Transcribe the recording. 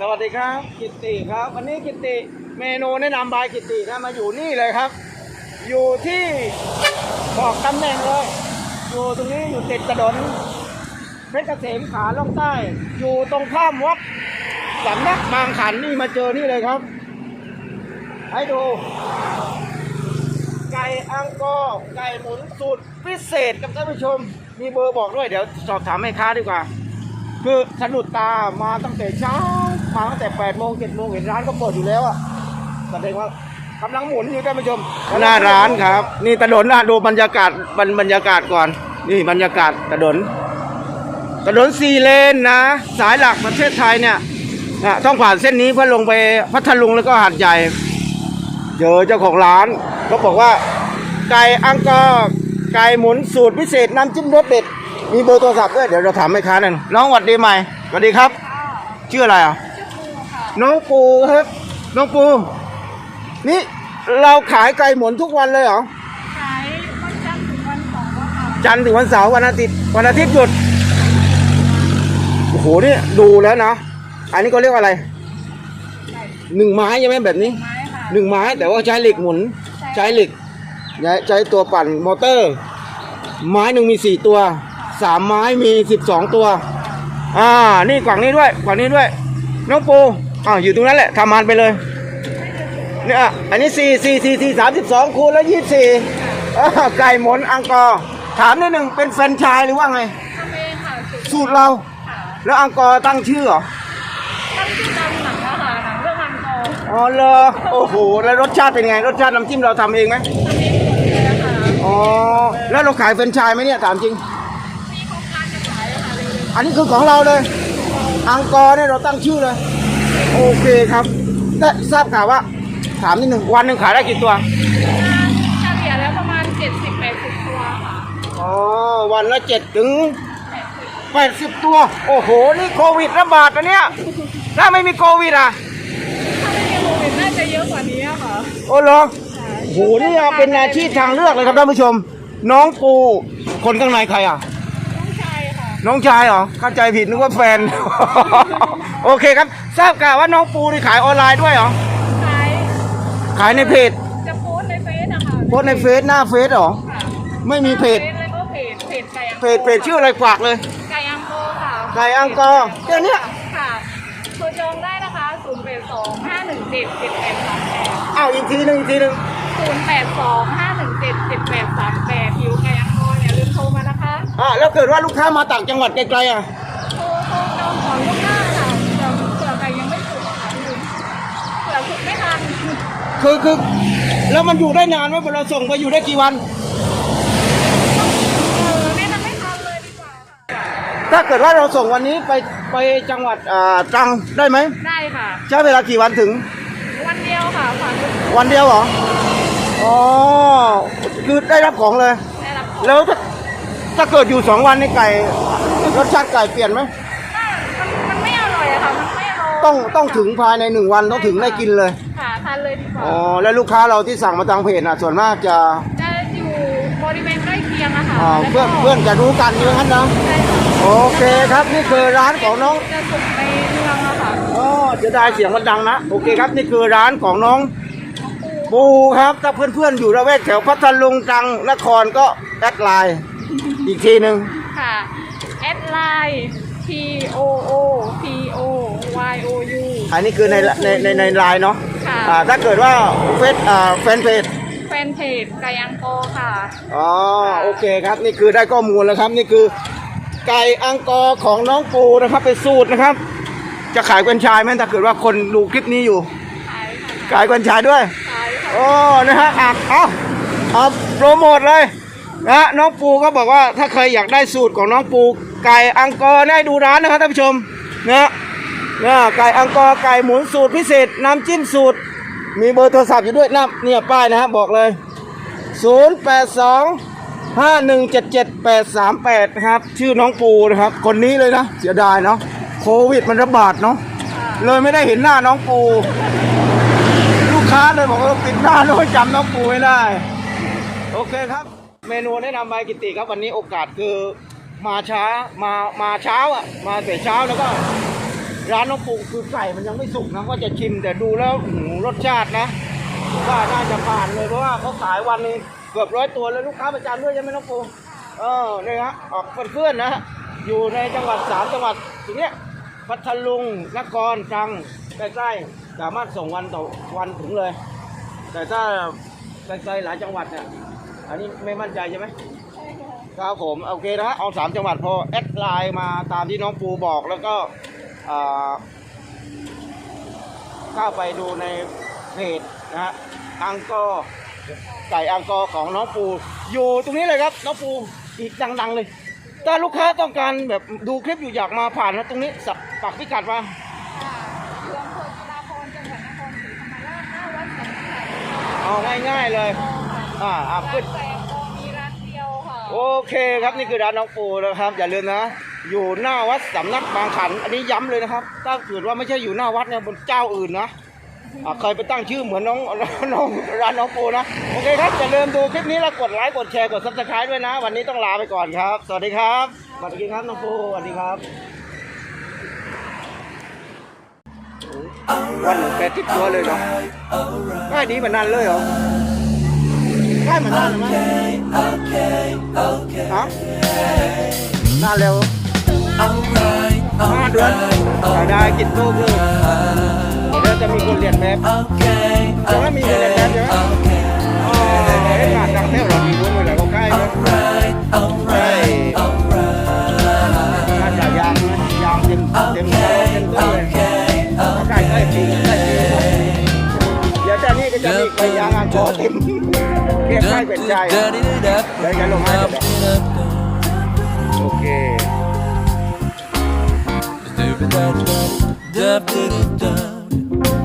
สวัสดีครับ กิตติครับ วันนี้กิตติเมนูแนะนำบายกิตตินะมาอยู่นี่เลยครับ อยู่ที่บอกตำแหน่งเลย อยู่ตรงนี้อยู่ติดถนนเพชรเกษมขาล่องใต้ อยู่ตรงข้ามวัดสำนักบางขันนี่มาเจอนี่เลยครับ ให้ดู ไก่อังกอร์ไก่หมุนสูตรพิเศษกับท่านผู้ชม มีเบอร์บอกด้วยเดี๋ยวสอบถามแม่ค้าดีกว่า คือสะดุดตามาตั้งแต่เช้า มาตั้งแต่8โมง7โมงเห็นร้านก็เปิดอยู่แล้วอะแสดงว่ากำลังหมุนอยู่ท่านผู้ชมหน้าร้านครับ นี่ถนนนะดูบรรยากาศบรรบรรยากาศก่อน นี่บรรยากาศถนนถนนสี่เลนนะ สายหลักประเทศไทยเนี่ยนะต้องผ่านเส้นนี้เพื่อลงไปพัทลุงแล้วก็หาดใหญ่เจอเจ้าของร้านเขาบอกว่า ไก่อังกอร์ไก่หมุนสูตรพิเศษน้ำจิ้มรสเด็ด มีเบอร์โทรศัพท์ด้วยเดี๋ยวเราถามแม่ค้าหน่อยน้องหวัดดีใหม่สวัสดีครับ ชื่ออะไรอะน้องปูครับ น้องปู นี่เราขายไก่หมุนทุกวันเลยเหรอขายวันจันทร์ถึงวันเสาร์อะค่ะจันทร์ถึงวันเสาร์วันอาทิตย์วันอาทิตย์หยุดโอ้โหนี่ดูแล้วนะอันนี้ก็เรียกว่าอะไรไก่หนึ่งไม้ใช่ไหมแบบนี้ไม้ค่ะหนึ่งไม้แต่ว่าใช้เหล็กหมุน ใช้เหล็กใช้ตัวปั่นมอเตอร์ ไม้หนึ่งมีสี่ตัว สามไม้มีสิบสองตัว อ่า นี่กว่างนี้ด้วยกว่างนี้ด้วย น้องปูอ้าวอยู่ตรงนั้นแหละทำมันไปเลย เนี่ย อันนี้สี่สี่สี่สี่สามสิบสองคูณแล้วยี่สิบสี่ไก่หมุนอังกอร์ถามนิดหนึ่งเป็นแฟรนไชายหรือว่าไง ทำเองค่ะสูตรสูตรเรา ค่ะแล้วอังกอร์ตั้งชื่อเหรอ ตั้งชื่อตามหนังอะค่ะหนังเรื่องอังกอร์อ๋อเหรอโอ้โห แล้วรสชาติเป็นไง รสชาติน้ำจิ้มเราทำเองไหม ทำเองหมดเลยนะคะอ๋อ แล้วเราขายแฟรนไชายไหมเนี่ย ถามจริง อันนี้คือของเราเลย อังกอร์เนี่ยเราตั้งชื่อเลย โอเคครับ ได้ทราบข่าวว่า ถามนิดหนึ่งวันหนึ่งขายได้กี่ตัวๆเฉลี่ยแล้วประมาณ 70-80 ตัวค่ะ อ๋อ วันละเจ็ดถึงแปดสิบตัว โอ้โห นี่โควิดระบาดนะเนี่ย ถ้าไม่มีโควิดอะ ถ้าไม่มีโควิดน่าจะเยอะกว่านี้อะค่ะ โอ้เหรอโอ้โห นี่เอาเป็นอาชีพทางเลือกเลยครับท่านผู้ชม น้องปู คนข้างในใครอะน้องชายค่ะ น้องชายเหรอเข้าใจผิดนึกว่าแฟน โอเคครับ ทราบข่าวว่าน้องปูนี่ขายออนไลน์ด้วยเหรอขายขายในเพจจะโพสต์ในเฟซอะค่ะโพสต์ในเฟซหน้าเฟซเหรอค่ะไม่มีเพจแล้วก็เพจเพจไก่อังเพจเพจชื่ออะไรฝากเลยไก่อังกอร์ค่ะไก่อังกอร์เดี๋ยวเนี้ยค่ะโทรจองได้นะคะ0 8 2 5 1 7 7 8 3อ้าวอีกทีหนึ่งอีกทีหนึ่ง8 0 8 2 5 1 7 7 8 3 8หิวไก่อังกอร์อย่าลืมโทรมานะคะ อ่า แล้วเกิดว่าลูกค้ามาต่างจังหวัดไกลๆอะโทรโทรจองก่อนล่วงหน้าค่ะเดี๋ยวเผื่อใครยังไม่สุกค่ะพี่ลุงเผื่อสุกไม่ทันคือคือแล้วมันอยู่ได้นานไหมเราส่งไปอยู่ได้กี่วัน เออแนะนำไม่ทันเลยดีกว่าค่ะถ้าเกิดว่าเราส่งวันนี้ไปไปจังหวัดอ่าตรังได้ไหมได้ค่ะ ใช้เวลากี่วันถึง วันเดียวค่ะฝากลูกวันเดียวเหรอ อ๋อ คือได้รับของเลย ได้รับของแล้วถ้า ถ้าเกิดอยู่สองวันในไก่รสชาติไก่เปลี่ยนไหมมันมันไม่อร่อยอะค่ะ มันไม่อร่อยต้องต้องถึงภายในหนึ่งวันต้องถึงได้กินเลย ค่ะทานเลยดีกว่าอ๋อ แล้วลูกค้าเราที่สั่งมาทางเพจน่ะ ส่วนมากจะจะอยู่บริเวณใกล้เคียงอะค่ะอ่าแล้วเพื่ก็อนเพื่อนจะรู้กันอยู่งั้นนะใช่ค่ะโอเคครับนี่คือร้านของน้อง จะสุกในเมืองอะค่ะ อ๋อจะได้เสียงมันดังนะ โอเคครับ นี่คือร้านของน้องปูครับ ถ้าเพื่อนๆ อยู่ระแวกแถวพัทลุงตรังนครก็แอดไลน์ อีกทีหนึ่งค่ะแอดไลน์ P O O P O Y O U อันนี้คือในในในในไลน์เนาะค่ะอ่าถ้าเกิดว่าเฟซอ่าแฟนเพจแฟนเพจไก่อังโกอร์ค่ะ อ๋อโอเคครับนี่คือได้ข้อมูลแล้วครับ นี่คือไก่อังกอร์ของน้องปูนะครับเป็นสูตรนะครับ จะขายกัญชายไหมถ้าเกิดว่าคนดูคลิปนี้อยู่ ขายค่ะขายกัญชายด้วยขายค่ะ โอ้นะฮะอะเอาเอาโปรโมทเลย นะน้องปูก็บอกว่าถ้าใครอยากได้สูตรของน้องปูไก่อังกอร์เนี่ยดูร้านนะครับท่านผู้ชมนะนะไก่อังกอร์ไก่หมุนสูตรพิเศษน้ำจิ้มสูตร มีเบอร์โทรศัพท์อยู่ด้วยนะเนี่ยป้ายนะฮะบอกเลย 082 5177 838นะครับชื่อน้องปูนะครับ คนนี้เลยนะเสียดายเนาะโควิดมันระบาดเนาะเลยไม่ได้เห็นหน้าน้องปู ลูกค้าเลยบอกว่าปิดหน้าแล้วจำน้องปูไม่ได้ โอเคครับ เมนูแนะนำใบกิติครับวันนี้โอกาสคือมาช้ามามาเช้าอะมาแต่เช้าแล้วก็ ร้านน้องปูคือไก่มันยังไม่สุกนะก็จะชิมแต่ดูแล้วหือรสชาตินะว่าน่าจะผ่านเลยเพราะว่าเขาขายวันนึงเกือบร้อยตัวแล้วลูกค้าประจำด้วยใช่ไหมน้องปูเออเนี่ยฮะออกเพื่อนๆนะอยู่ในจังหวัดสามจังหวัดตรงเนี้ยพัทลุงนครตรังใกล้ๆสามารถส่งวันต่อวันถึงเลย แต่ถ้าไกลๆหลายจังหวัดเนี่ย อันนี้ไม่มั่นใจใช่ไหมครับผมโอเคนะฮะเอาสามจังหวัดพอแอดไลน์มาตามที่น้องปูบอกแล้วก็อ่าเข้าไปดูในเพจนะฮะอังกอร์ไก่อังกอร์ของน้องปู อยู่ตรงนี้เลยครับ น้องปูอีกดัง ๆ เลย ถ้าลูกค้าต้องการแบบดูคลิปอยู่อยากมาผ่านนะตรงนี้สับปักพิกัดมาค่ะเมืองโพธิราพรจังหวัดนครศรีธรรมราชหน้าวัดสันติเอาง่าย ๆ เลยค่ะ อ่าอ่าร้าขึ้นนแสงโอมีร้านเดียวค่ะโอเคครับนี่คือร้านน้องปูนะครับ อย่าลืมนะ อยู่หน้าวัดสำนักบางขัน อันนี้ย้ำเลยนะครับ ถ้าเกิดว่าไม่ใช่อยู่หน้าวัดเนี่ยบนเจ้าอื่นนะอะเคยไปตั้งชื่อเหมือนน้องน้องร้านน้องปูนะ โอเคครับ อย่าลืมดูคลิปนี้แล้วกดไลค์กดแชร์กดซับสไครต์ด้วยนะ วันนี้ต้องลาไปก่อนครับ สวัสดีครับสวัสดีครับน้องปูสวัสดีครับ วันหนึ่งแปดสิบตัวเลยเหรอง่ายดีเหมือนนั้นเลยเหรอ ง่ายเหมือนนั้นเลยไหมฮะนานเร็วห้าเดือนรายได้กินลูกเลยเดี๋ยวจะมีคนเรียนแบบจะไม่มีคนเรียนแบบใช่ไหมอ๋อเอ้ยงานดังเท่าเรามีวุ้นเวลาเขาใกล้ไหมใช่งานจ่ายยางนะยางเต็มเต็มเต็มต้นเลยเขาใกล้ใกล้ปีใกล้ปีเดี๋ยวแต่นี่ก็จะมีใบยางอ่างขอเต็มเรียกใกล้เป็นใจเดี๋ยวจะลงมาจะบอกโ